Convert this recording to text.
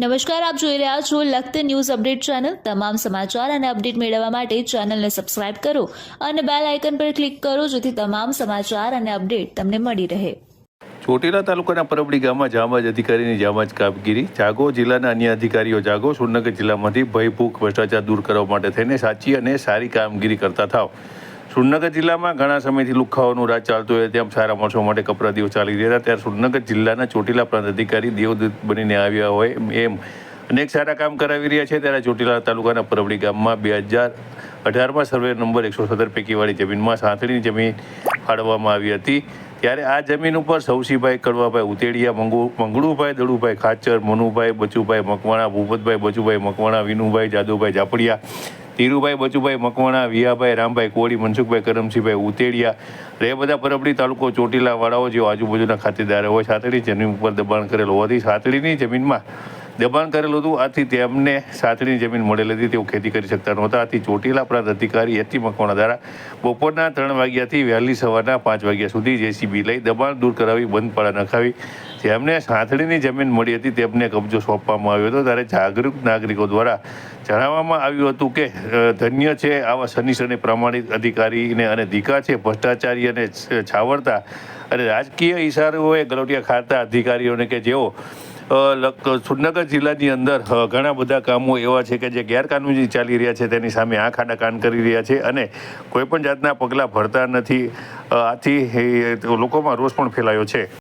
નમસ્કાર, આપ જોઈ રહ્યા છો લખત ન્યૂઝ અપડેટ ચેનલ. તમામ સમાચાર અને અપડેટ મેળવવા માટે ચેનલને સબસ્ક્રાઇબ કરો અને બેલ આઇકન પર ક્લિક કરો જેથી તમામ સમાચાર અને અપડેટ તમને મળી રહે. ચોટીલા તાલુકાના પરબડી ગામમાં જામજ અધિકારીની જામજ કામગીરી. જાગો જિલ્લાના અન્ય અધિકારીઓ જાગો. સુરનગર જિલ્લામાંથી ભયભૂખ ભ્રષ્ટાચાર દૂર કરવા માટે થઈને સાચી અને સારી કામગીરી કરતા થાવ. સુરનગર જિલ્લામાં ઘણા સમયથી લુખાઓનું રાજ ચાલતું હોય તેમ સારા માણસો માટે કપરા દિવસ ચાલી રહ્યા હતા. ત્યારે સુરનગર જિલ્લાના ચોટીલા પ્રાંત અધિકારી દેવદૂત બનીને આવ્યા હોય એમ અનેક સારા કામ કરાવી રહ્યા છે. ત્યારે ચોટીલા તાલુકાના પરવડી ગામમાં બે હજાર અઢારમાં સર્વે નંબર એકસો સત્તર પૈકીવાળી જમીનમાં સાંથળીની જમીન ફાળવવામાં આવી હતી. ત્યારે આ જમીન ઉપર સૌસીભાઈ કડવાભાઈ ઉતેડિયા, મંગુ, મંગળુભાઈ, દડુભાઈ ખાચર, મનુભાઈ, બચુભાઈ મકવાણા, ભૂપતભાઈ, બચુભાઈ મકવાણા, વિનુભાઈ, જાદુભાઈ જાપડિયા ધીરુભાઈ, બચુભાઈ, મકવાણા, વિયાભાઈ, રામભાઈ, કોળી, મનસુખભાઈ, કરમસિંહભાઈ, ઉતેડિયા રે બધા પરબડી તાલુકો ચોટીલા વાળાઓ જેઓ આજુબાજુના ખાતેદારો હોય. સાતડી જમીન ઉપર દબાણ કરેલ હોવાથી સાતડીની જમીનમાં દબાણ કરેલું હતું. આથી તેમને સાતડીની જમીન મળેલી હતી તેઓ ખેતી કરી શકતા નહોતા. આથી ચોટીલા પ્રાંત અધિકારી એચી. મકવાણા દ્વારા બપોરના ત્રણ વાગ્યાથી વહેલી સવારના પાંચ વાગ્યા સુધી જેસીબી લઈ દબાણ દૂર કરાવી બંધ પાડા નખાવી. જેમને સાથળીની જમીન મળી હતી, તેમને કબજો સોંપવામાં આવ્યો હતો. ત્યારે જાગૃત નાગરિકો દ્વારા જણાવવામાં આવ્યું હતું કે ધન્ય છે આવા સનિષ્ઠ અને પ્રામાણિક અધિકારીને અને ધીકા છે ભ્રષ્ટાચારી અને છાવરતા. અને રાજકીય ઈશારોએ ગલોટિયા ખાતા અધિકારીઓને કે જેઓ સુરનગર જિલ્લાની અંદર ઘણા બધા કામો એવા છે કે જે ગેરકાનૂની ચાલી રહ્યા છે, તેની સામે આંખ આડા કાન કરી રહ્યા છે અને કોઈપણ જાતના પગલાં ભરતા નથી. આથી લોકોમાં રોષ પણ ફેલાયો છે.